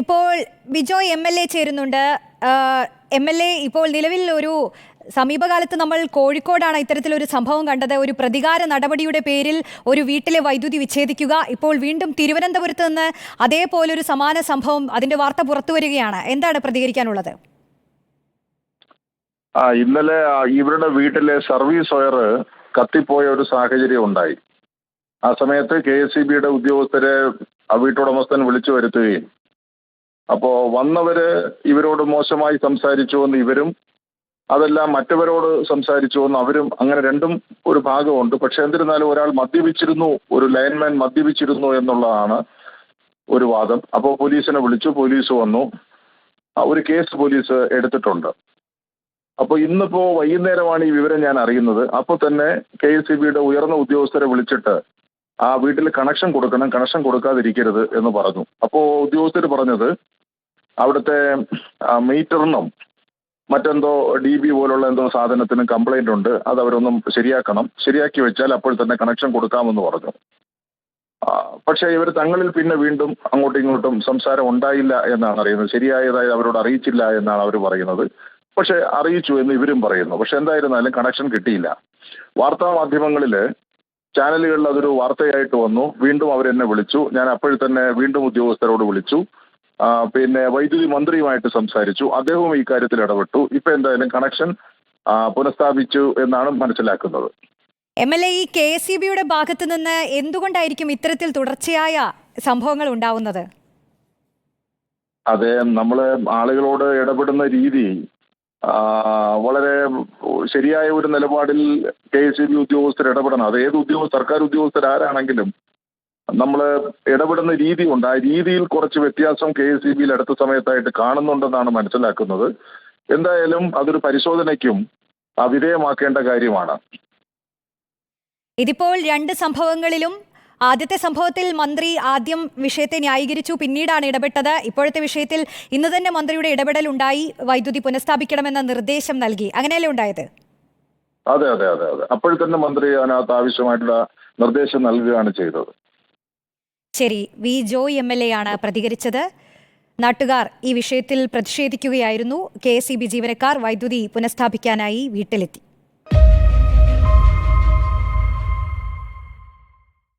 ഇപ്പോൾ Bijoy M L A ചേരുന്നുണ്ട്. M L A ഇപ്പോൾ നിലവിൽ ഒരു സമീപകാലത്ത് നമ്മൾ കോഴിക്കോടാണ് ഇത്തരത്തിലൊരു സംഭവം കണ്ടത്. ഒരു പ്രതികാര നടപടിയുടെ പേരിൽ ഒരു വീട്ടിലെ വൈദ്യുതി വിച്ഛേദിക്കുക. ഇപ്പോൾ വീണ്ടും തിരുവനന്തപുരത്ത് നിന്ന് അതേപോലൊരു സമാന സംഭവം അതിന്റെ വാർത്ത പുറത്തു വരികയാണ്. എന്താണ് പ്രതികരിക്കാനുള്ളത്? ആ ഇന്നലെ ഇവരുടെ വീട്ടിലെ സർവീസ് വയർ കത്തിപ്പോയ ഒരു സാഹചര്യം ഉണ്ടായി. ആ സമയത്ത് കെ എസ് സി ബിയുടെ ഉദ്യോഗസ്ഥരെ വീട്ടുടമസ്ഥൻ വിളിച്ചു വരുത്തുകയും അപ്പോൾ വന്നവര് ഇവരോട് മോശമായി സംസാരിച്ചു എന്ന് ഇവരും അതെല്ലാം മറ്റവരോട് സംസാരിച്ചു എന്ന് അവരും അങ്ങനെ രണ്ടും ഒരു ഭാഗമുണ്ട്. പക്ഷെ എന്നിരുന്നാലും ഒരാൾ മദ്യപിച്ചിരുന്നു ഒരു ലൈൻമാൻ മദ്യപിച്ചിരുന്നു എന്നുള്ളതാണ് ഒരു വാദം. അപ്പോൾ പോലീസിനെ വിളിച്ചു പോലീസ് വന്നു. ഒരു കേസ് പോലീസ് എടുത്തിട്ടുണ്ട്. അപ്പോൾ ഇന്നിപ്പോ വൈകുന്നേരമാണ് ഈ വിവരം ഞാൻ അറിയുന്നത്. അപ്പോൾ തന്നെ കെ എസ് സി ബിയുടെ ഉയർന്ന ഉദ്യോഗസ്ഥരെ വിളിച്ചിട്ട് ആ വീട്ടിൽ കണക്ഷൻ കൊടുക്കണം കണക്ഷൻ കൊടുക്കാതിരിക്കരുത് എന്ന് പറഞ്ഞു. അപ്പോൾ ഉദ്യോഗസ്ഥർ പറഞ്ഞത് അവിടുത്തെ മീറ്ററിനും മറ്റെന്തോ ഡി ബി പോലുള്ള എന്തോ സാധനത്തിന് കംപ്ലൈന്റ് ഉണ്ട് അത് അവരൊന്നും ശരിയാക്കണം. ശരിയാക്കി വെച്ചാൽ അപ്പോൾ തന്നെ കണക്ഷൻ കൊടുക്കാമെന്ന് പറഞ്ഞു. പക്ഷേ ഇവർ തങ്ങളിൽ പിന്നെ വീണ്ടും അങ്ങോട്ടും ഇങ്ങോട്ടും സംസാരം ഉണ്ടായില്ല എന്നാണ് അറിയുന്നത്. ശരിയായതായി അവരോട് അറിയിച്ചില്ല എന്നാണ് അവർ പറയുന്നത്. പക്ഷേ അറിയിച്ചു എന്ന് ഇവരും പറയുന്നു. പക്ഷെ എന്തായിരുന്നാലും കണക്ഷൻ കിട്ടിയില്ല. വാർത്താ മാധ്യമങ്ങളിൽ ചാനലുകളിൽ അതൊരു വാർത്തയായിട്ട് വന്നു. വീണ്ടും അവരെന്നെ വിളിച്ചു. ഞാൻ അപ്പോഴും തന്നെ വീണ്ടും ഉദ്യോഗസ്ഥരോട് വിളിച്ചു. പിന്നെ വൈദ്യുതി മന്ത്രിയുമായിട്ട് സംസാരിച്ചു. അദ്ദേഹവും ഈ കാര്യത്തിൽ ഇടപെട്ടു. ഇപ്പൊ എന്തായാലും കണക്ഷൻ പുനഃസ്ഥാപിച്ചു എന്നാണ് മനസ്സിലാക്കുന്നത്. എം എൽ എ ഈ കെ എസ് ഇ ബിയുടെ ഭാഗത്ത് നിന്ന് എന്തുകൊണ്ടായിരിക്കും ഇത്തരത്തിൽ തുടർച്ചയായ സംഭവങ്ങൾ ഉണ്ടാവുന്നത്? അതെ നമ്മൾ ആളുകളോട് ഇടപെടുന്ന രീതി വളരെ ശരിയായ ഒരു നിലപാടിൽ കെ എസ് ഇ ബി ഉദ്യോഗസ്ഥർ ഇടപെടണം. അത് ഏത് ഉദ്യോഗ സർക്കാർ ഉദ്യോഗസ്ഥർ ആരാണെങ്കിലും നമ്മൾ ഇടപെടുന്ന രീതി ഉണ്ട്. ആ രീതിയിൽ കുറച്ച് വ്യത്യാസം കെ എസ് ഇ ബിയിൽ അടുത്ത സമയത്തായിട്ട് കാണുന്നുണ്ടെന്നാണ് മനസ്സിലാക്കുന്നത്. എന്തായാലും അതൊരു പരിശോധനയ്ക്കും അവിധേയമാക്കേണ്ട വിധേയമാക്കേണ്ട കാര്യമാണ്. ഇതിപ്പോൾ രണ്ട് സംഭവങ്ങളിലും ആദ്യത്തെ സംഭവത്തിൽ മന്ത്രി ആദ്യം വിഷയത്തെ ന്യായീകരിച്ചു പിന്നീടാണ് ഇടപെട്ടത്. ഇപ്പോഴത്തെ വിഷയത്തിൽ ഇന്ന് തന്നെ മന്ത്രിയുടെ ഇടപെടൽ ഉണ്ടായി വൈദ്യുതി പുനഃസ്ഥാപിക്കണമെന്ന നിർദ്ദേശം നൽകി. അങ്ങനെയല്ലേ ഉണ്ടായത്? അതെ അതെ അതെ അതെ. അപ്പോഴത്തന്നെ മന്ത്രി അതിനകത്ത് ആവശ്യമായിട്ടുള്ള നിർദ്ദേശം നൽകുകയാണ് ചെയ്തത്. ശരി. V Joy M L A ആണ് പ്രതികരിച്ചത്. നാട്ടുകാർ ഈ വിഷയത്തിൽ പ്രതിഷേധിക്കുകയായിരുന്നു. കെ എസ് ഇ ബി ജീവനക്കാർ വൈദ്യുതി പുനഃസ്ഥാപിക്കാനായി വീട്ടിലെത്തി.